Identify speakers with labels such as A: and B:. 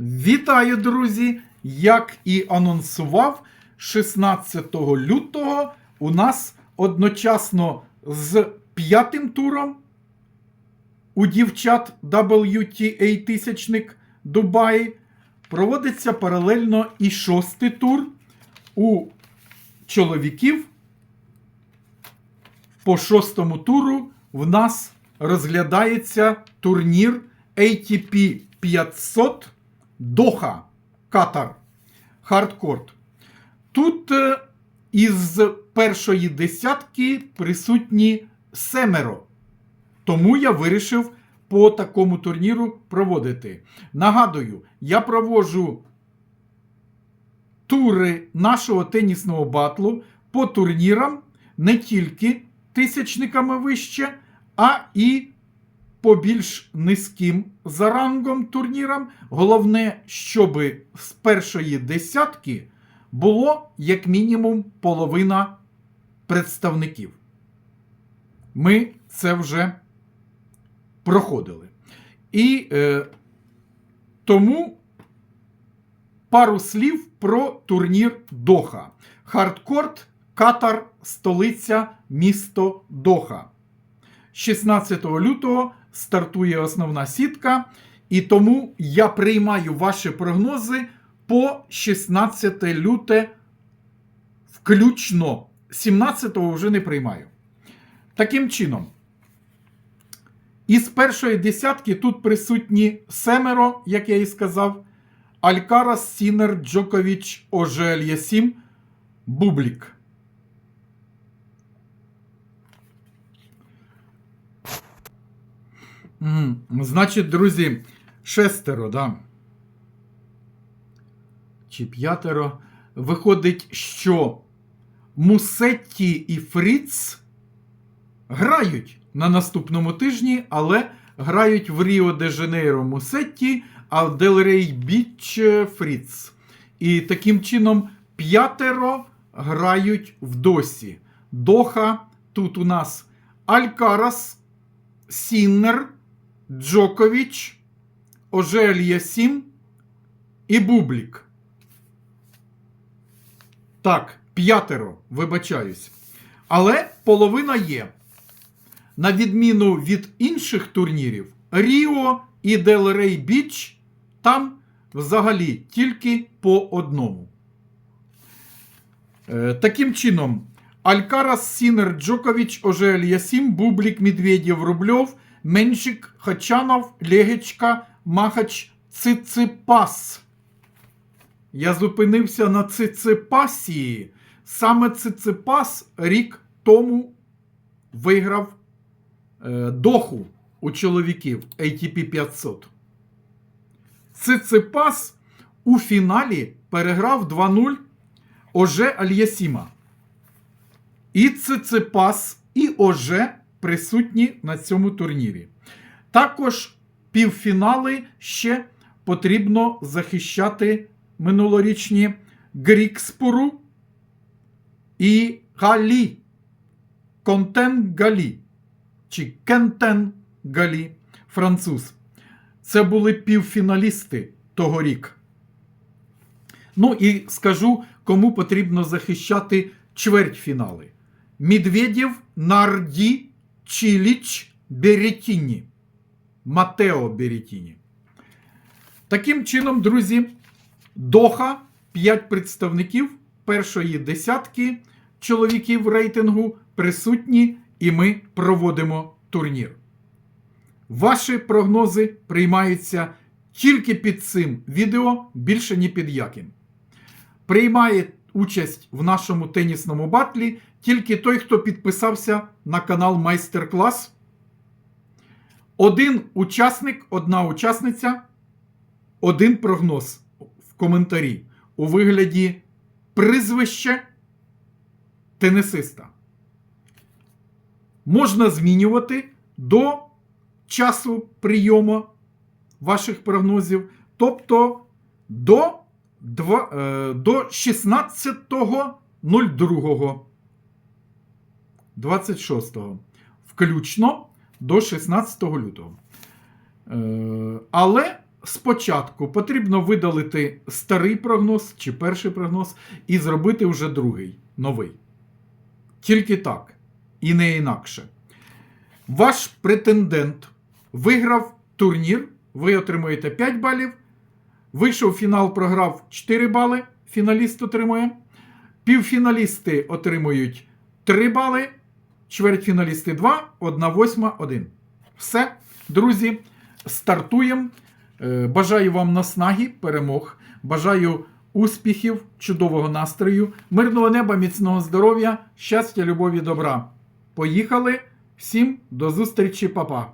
A: Вітаю, друзі! Як і анонсував, 16 лютого у нас одночасно з п'ятим туром у дівчат WTA тисячник Дубаї проводиться паралельно і шостий тур у чоловіків. По шостому туру в нас розглядається турнір ATP 500 Доха Катар Хардкорт. Тут е, із першої десятки присутні семеро. Тому я вирішив по такому турніру проводити. Нагадую, я проводжу тури нашого тенісного батлу по турнірам не тільки тисячниками вище, а і по більш низьким за рангом турнірам. Головне, щоб з першої десятки було як мінімум половина представників. Ми це вже проходили. І е, тому пару слів про турнір Доха. Хардкорт, Катар, столиця, місто Доха. 16 лютого стартує основна сітка, і тому я приймаю ваші прогнози по 16 люте включно. 17-го вже не приймаю. Таким чином, із першої десятки тут присутні семеро, як я і сказав. Алькарас, Сінер, Джокович, Ожель Ясім, Бублік. М, Значить, друзі, шестеро, да? Чи п'ятеро. Виходить, що Мусетті і Фріц грають на наступному тижні, але грають в Ріо де Жанейро Мусетті, а в Делрей Біч Фріц. І таким чином п'ятеро грають в досі. Доха тут у нас Алькарас, Сіннер, Джокович, Ожель Ясім і Бублік. Так, п'ятеро, вибачаюсь. Але половина є. На відміну від інших турнірів, Ріо і Делрей Біч там взагалі тільки по одному. Е, таким чином, Алькарас, Сінер, Джокович, Ожель Ясім, Бублік, Медведєв, Рубльов, Меншик, Хачанов, Легечка, Махач, Циципас. Я зупинився на Циципасії. Саме Циципас рік тому виграв е, доху у чоловіків ATP 500. Циципас у фіналі переграв 2-0 Оже Альясіма. І Циципас, і Оже присутні на цьому турнірі. Також півфінали ще потрібно захищати минулорічні Грікспору і Галі. Контен Галі. Чи Кентен Галі, француз. Це були півфіналісти тогорік. Ну і скажу, кому потрібно захищати чвертьфінали. Медведєв, Нарді, Чіліч, Беретіні. Матео Беретіні. Таким чином, друзі, Доха 5 представників першої десятки чоловіків рейтингу присутні, і ми проводимо турнір. Ваші прогнози приймаються тільки під цим відео, більше ні під яким. Приймає участь в нашому тенісному батлі тільки той, хто підписався на канал Майстер-клас. Один учасник, одна учасниця, один прогноз в коментарі у вигляді прізвище тенісиста. Можна змінювати до часу прийому ваших прогнозів, тобто до 16.02. 26 включно до 16 лютого. Е, Але спочатку потрібно видалити старий прогноз чи перший прогноз і зробити вже другий, новий. Тільки так, і не інакше. Ваш претендент виграв турнір, ви отримуєте 5 балів. Вийшов фінал, програв 4 бали, фіналіст отримує. Півфіналісти отримують 3 бали, чвертьфіналісти 2, 1 восьма 1. Все, друзі, стартуємо. Е, Бажаю вам наснаги, перемог. Бажаю успіхів, чудового настрою, мирного неба, міцного здоров'я, щастя, любові, добра. Поїхали! Всім до зустрічі, папа!